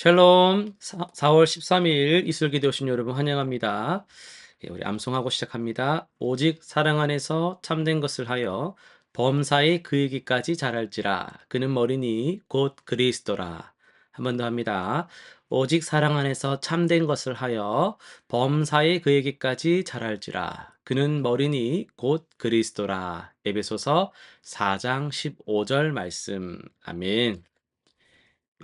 샬롬 4월 13일 이슬기도 오신 여러분 환영합니다. 예, 우리 암송하고 시작합니다. 오직 사랑 안에서 참된 것을 하여 범사에 그에게까지 자랄지라 그는 머리니 곧 그리스도라. 한 번 더 합니다. 오직 사랑 안에서 참된 것을 하여 범사에 그에게까지 자랄지라 그는 머리니 곧 그리스도라. 에베소서 4장 15절 말씀. 아멘.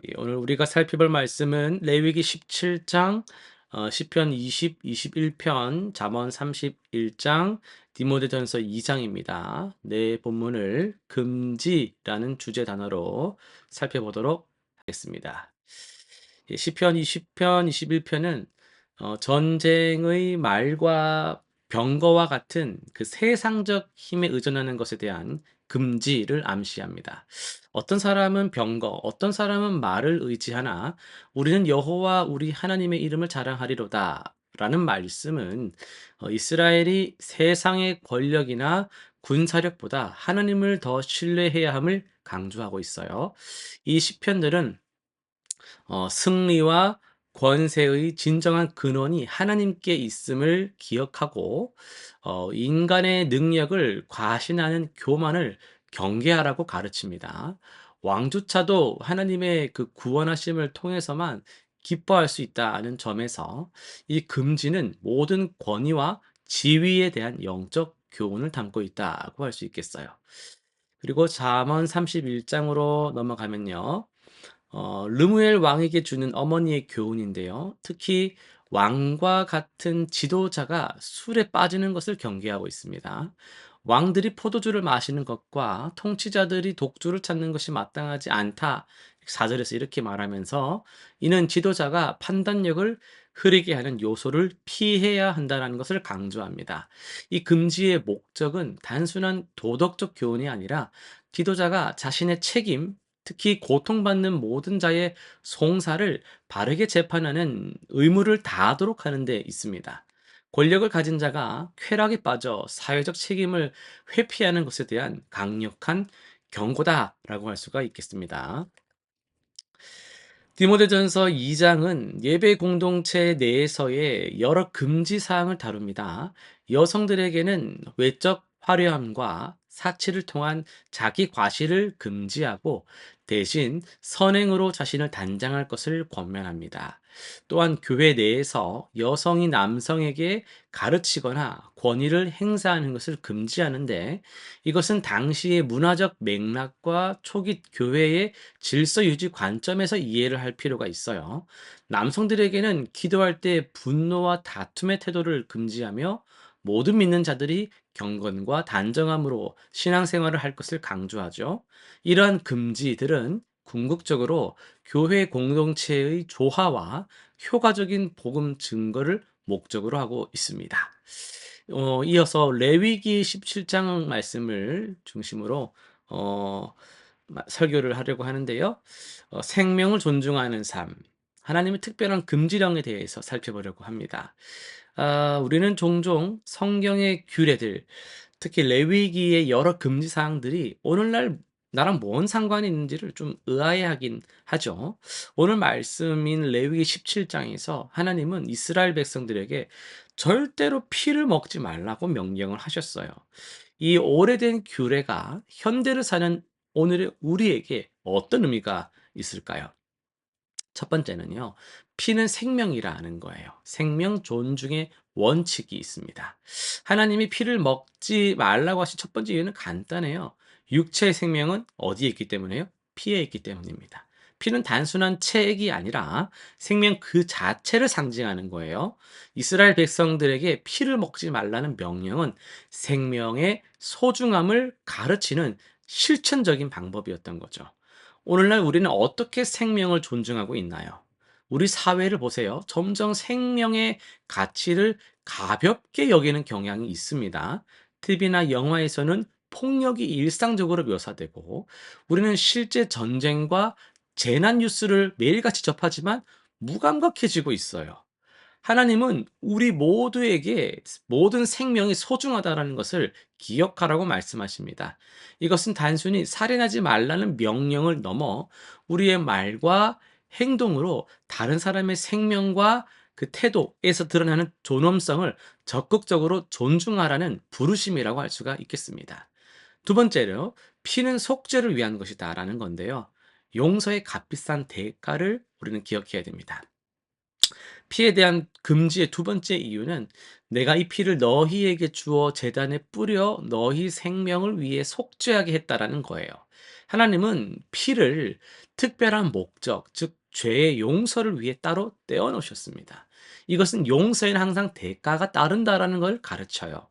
예, 오늘 우리가 살펴볼 말씀은 레위기 17장, 어, 시편 20, 21편, 잠언 31장, 디모데전서 2장입니다. 내 본문을 금지라는 주제 단어로 살펴보도록 하겠습니다. 예, 시편 20편, 21편은 어, 전쟁의 말과 병거와 같은 그 세상적 힘에 의존하는 것에 대한 금지를 암시합니다. 어떤 사람은 병거, 어떤 사람은 말을 의지하나 우리는 여호와 우리 하나님의 이름을 자랑하리로다. 라는 말씀은 어, 이스라엘이 세상의 권력이나 군사력보다 하나님을 더 신뢰해야 함을 강조하고 있어요. 이 시편들은 어, 승리와 권세의 진정한 근원이 하나님께 있음을 기억하고 어, 인간의 능력을 과신하는 교만을 경계하라고 가르칩니다. 왕조차도 하나님의 그 구원하심을 통해서만 기뻐할 수 있다는 점에서 이 금지는 모든 권위와 지위에 대한 영적 교훈을 담고 있다고 할 수 있겠어요. 그리고 잠언 31장으로 넘어가면요. 어, 르무엘 왕에게 주는 어머니의 교훈인데요. 특히 왕과 같은 지도자가 술에 빠지는 것을 경계하고 있습니다. 왕들이 포도주를 마시는 것과 통치자들이 독주를 찾는 것이 마땅하지 않다. 사절에서 이렇게 말하면서 이는 지도자가 판단력을 흐리게 하는 요소를 피해야 한다는 것을 강조합니다. 이 금지의 목적은 단순한 도덕적 교훈이 아니라 지도자가 자신의 책임, 특히 고통받는 모든 자의 송사를 바르게 재판하는 의무를 다하도록 하는 데 있습니다. 권력을 가진 자가 쾌락에 빠져 사회적 책임을 회피하는 것에 대한 강력한 경고다라고 할 수가 있겠습니다. 디모데전서 2장은 예배 공동체 내에서의 여러 금지 사항을 다룹니다. 여성들에게는 외적 화려함과 사치를 통한 자기 과시를 금지하고 대신 선행으로 자신을 단장할 것을 권면합니다. 또한 교회 내에서 여성이 남성에게 가르치거나 권위를 행사하는 것을 금지하는데 이것은 당시의 문화적 맥락과 초기 교회의 질서 유지 관점에서 이해를 할 필요가 있어요. 남성들에게는 기도할 때 분노와 다툼의 태도를 금지하며 모든 믿는 자들이 경건과 단정함으로 신앙생활을 할 것을 강조하죠. 이러한 금지들은 궁극적으로 교회 공동체의 조화와 효과적인 복음 증거를 목적으로 하고 있습니다. 어, 이어서 레위기 17장 말씀을 중심으로 어, 설교를 하려고 하는데요. 어, 생명을 존중하는 삶, 하나님의 특별한 금지령에 대해서 살펴보려고 합니다. 아, 우리는 종종 성경의 규례들, 특히 레위기의 여러 금지 사항들이 오늘날 나랑 뭔 상관이 있는지를 좀 의아해하긴 하죠. 오늘 말씀인 레위기 17장에서 하나님은 이스라엘 백성들에게 절대로 피를 먹지 말라고 명령을 하셨어요. 이 오래된 규례가 현대를 사는 오늘의 우리에게 어떤 의미가 있을까요? 첫 번째는요. 피는 생명이라는 거예요. 생명 존중의 원칙이 있습니다. 하나님이 피를 먹지 말라고 하신 첫 번째 이유는 간단해요. 육체의 생명은 어디에 있기 때문에요? 피에 있기 때문입니다. 피는 단순한 체액이 아니라 생명 그 자체를 상징하는 거예요. 이스라엘 백성들에게 피를 먹지 말라는 명령은 생명의 소중함을 가르치는 실천적인 방법이었던 거죠. 오늘날 우리는 어떻게 생명을 존중하고 있나요? 우리 사회를 보세요. 점점 생명의 가치를 가볍게 여기는 경향이 있습니다. TV나 영화에서는 폭력이 일상적으로 묘사되고 우리는 실제 전쟁과 재난 뉴스를 매일같이 접하지만 무감각해지고 있어요. 하나님은 우리 모두에게 모든 생명이 소중하다라는 것을 기억하라고 말씀하십니다. 이것은 단순히 살인하지 말라는 명령을 넘어 우리의 말과 행동으로 다른 사람의 생명과 그 태도에서 드러나는 존엄성을 적극적으로 존중하라는 부르심이라고 할 수가 있겠습니다. 두 번째로 피는 속죄를 위한 것이다라는 건데요. 용서의 값비싼 대가를 우리는 기억해야 됩니다. 피에 대한 금지의 두 번째 이유는 내가 이 피를 너희에게 주어 재단에 뿌려 너희 생명을 위해 속죄하게 했다라는 거예요. 하나님은 피를 특별한 목적, 즉 죄의 용서를 위해 따로 떼어 놓으셨습니다. 이것은 용서에는 항상 대가가 따른다라는 걸 가르쳐요.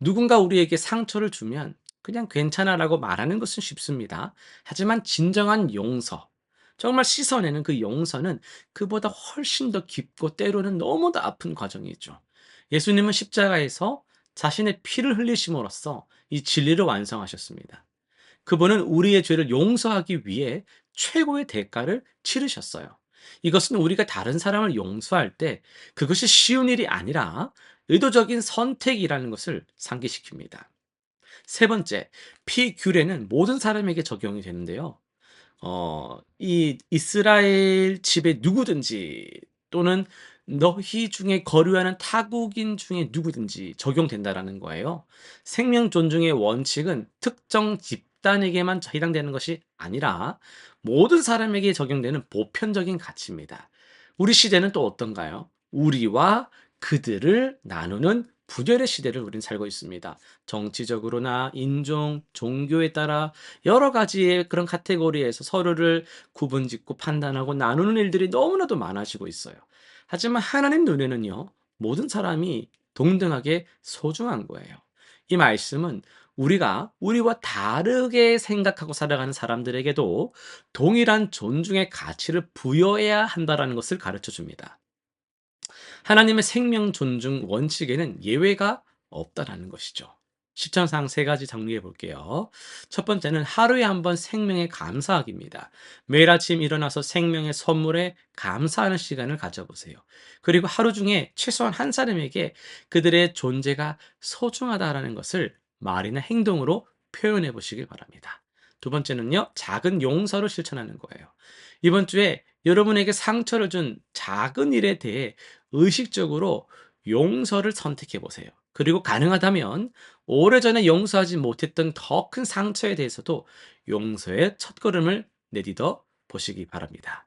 누군가 우리에게 상처를 주면 그냥 괜찮아라고 말하는 것은 쉽습니다. 하지만 진정한 용서, 정말 씻어내는 그 용서는 그보다 훨씬 더 깊고 때로는 너무도 아픈 과정이죠. 예수님은 십자가에서 자신의 피를 흘리심으로써 이 진리를 완성하셨습니다. 그분은 우리의 죄를 용서하기 위해 최고의 대가를 치르셨어요. 이것은 우리가 다른 사람을 용서할 때 그것이 쉬운 일이 아니라 의도적인 선택이라는 것을 상기시킵니다. 세 번째, 피규례는 모든 사람에게 적용이 되는데요. 어, 이 이스라엘 집에 누구든지 또는 너희 중에 거류하는 타국인 중에 누구든지 적용된다라는 거예요. 생명 존중의 원칙은 특정 집단에게만 해당되는 것이 아니라 모든 사람에게 적용되는 보편적인 가치입니다. 우리 시대는 또 어떤가요? 우리와 그들을 나누는 부결의 시대를 우린 살고 있습니다. 정치적으로나 인종, 종교에 따라 여러 가지의 그런 카테고리에서 서로를 구분짓고 판단하고 나누는 일들이 너무나도 많아지고 있어요. 하지만 하나님 눈에는요, 모든 사람이 동등하게 소중한 거예요. 이 말씀은 우리가 우리와 다르게 생각하고 살아가는 사람들에게도 동일한 존중의 가치를 부여해야 한다라는 것을 가르쳐 줍니다. 하나님의 생명 존중 원칙에는 예외가 없다라는 것이죠. 실천상 세 가지 정리해 볼게요. 첫 번째는 하루에 한 번 생명에 감사하기입니다. 매일 아침 일어나서 생명의 선물에 감사하는 시간을 가져보세요. 그리고 하루 중에 최소한 한 사람에게 그들의 존재가 소중하다라는 것을 말이나 행동으로 표현해 보시길 바랍니다. 두 번째는요, 작은 용서를 실천하는 거예요. 이번 주에 여러분에게 상처를 준 작은 일에 대해 의식적으로 용서를 선택해 보세요. 그리고 가능하다면 오래전에 용서하지 못했던 더 큰 상처에 대해서도 용서의 첫걸음을 내딛어 보시기 바랍니다.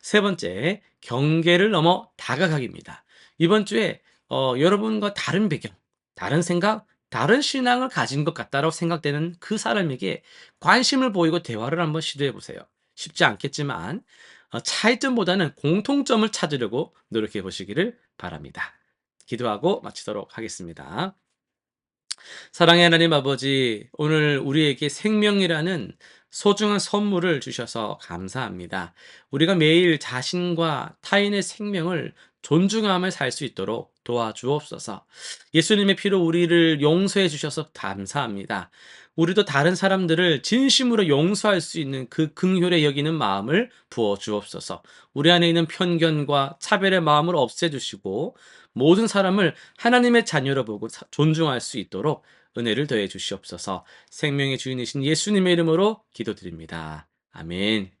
세 번째, 경계를 넘어 다가가기입니다. 이번 주에 어, 여러분과 다른 배경, 다른 생각, 다른 신앙을 가진 것 같다고 생각되는 그 사람에게 관심을 보이고 대화를 한번 시도해 보세요. 쉽지 않겠지만 어, 차이점보다는 공통점을 찾으려고 노력해 보시기를 바랍니다. 기도하고 마치도록 하겠습니다. 사랑의 하나님 아버지, 오늘 우리에게 생명이라는 소중한 선물을 주셔서 감사합니다. 우리가 매일 자신과 타인의 생명을 존중하며 살수 있도록 도와주옵소서. 예수님의 피로 우리를 용서해 주셔서 감사합니다. 우리도 다른 사람들을 진심으로 용서할 수 있는 그 긍휼에 여기는 마음을 부어 주옵소서. 우리 안에 있는 편견과 차별의 마음을 없애 주시고 모든 사람을 하나님의 자녀로 보고 존중할 수 있도록 은혜를 더해 주시옵소서. 생명의 주인이신 예수님의 이름으로 기도드립니다. 아멘.